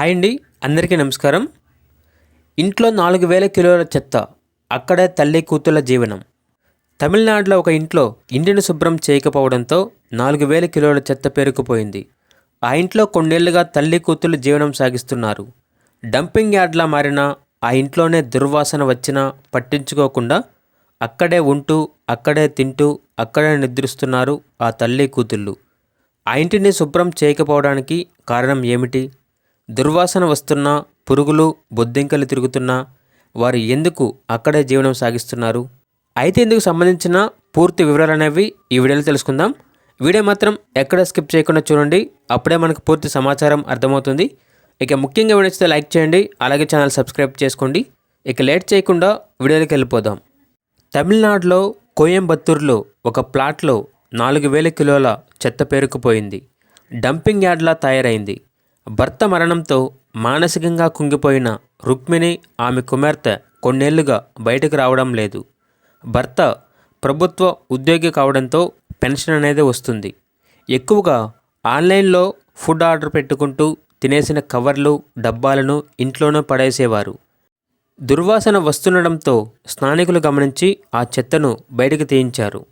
Hi అండి అందరికీ నమస్కారం. ఇంట్లో నాలుగు వేల కిలోల చెత్త అక్కడే తల్లి కూతుళ్ళ జీవనం. తమిళనాడులో ఒక ఇంట్లో ఇంటిని శుభ్రం చేయకపోవడంతో నాలుగు వేల కిలోల చెత్త పేరుకుపోయింది. ఆ ఇంట్లో కొన్నేళ్ళుగా తల్లి కూతుళ్ళు జీవనం సాగిస్తున్నారు. డంపింగ్ యార్డ్లా మారినా ఆ ఇంట్లోనే దుర్వాసన వచ్చినా పట్టించుకోకుండా అక్కడే ఉంటూ అక్కడే తింటూ అక్కడే నిద్రిస్తున్నారు ఆ తల్లి కూతుళ్ళు. ఆ ఇంటిని శుభ్రం చేయకపోవడానికి కారణం ఏమిటి? దుర్వాసన వస్తున్నా పురుగులు బొద్దింకలు తిరుగుతున్నా వారు ఎందుకు అక్కడే జీవనం సాగిస్తున్నారు? అయితే ఇందుకు సంబంధించిన పూర్తి వివరాలు అనేవి ఈ వీడియోలో తెలుసుకుందాం. వీడియో మాత్రం ఎక్కడ స్కిప్ చేయకుండా చూడండి. అప్పుడే మనకు పూర్తి సమాచారం అర్థమవుతుంది. ఇక ముఖ్యంగా వీడియో లైక్ చేయండి. అలాగే ఛానల్ సబ్స్క్రైబ్ చేసుకోండి. ఇక లేట్ చేయకుండా వీడియోకి వెళ్ళిపోదాం. తమిళనాడులో కోయంబత్తూరులో ఒక ప్లాట్లో నాలుగు వేల కిలోల చెత్త పేరుకుపోయింది. డంపింగ్ యార్డ్లా తయారైంది. భర్త మరణంతో మానసికంగా కుంగిపోయిన రుక్మిణి ఆమె కుమార్తె కొన్నేళ్ళుగా బయటకు రావడం లేదు. భర్త ప్రభుత్వ ఉద్యోగి కావడంతో పెన్షన్ అనేది వస్తుంది. ఎక్కువగా ఆన్లైన్లో ఫుడ్ ఆర్డర్ పెట్టుకుంటూ తినేసిన కవర్లు డబ్బాలను ఇంట్లోనే పడేసేవారు. దుర్వాసన వస్తుండడంతో స్థానికులు గమనించి ఆ చెత్తను బయటకు తీయించారు.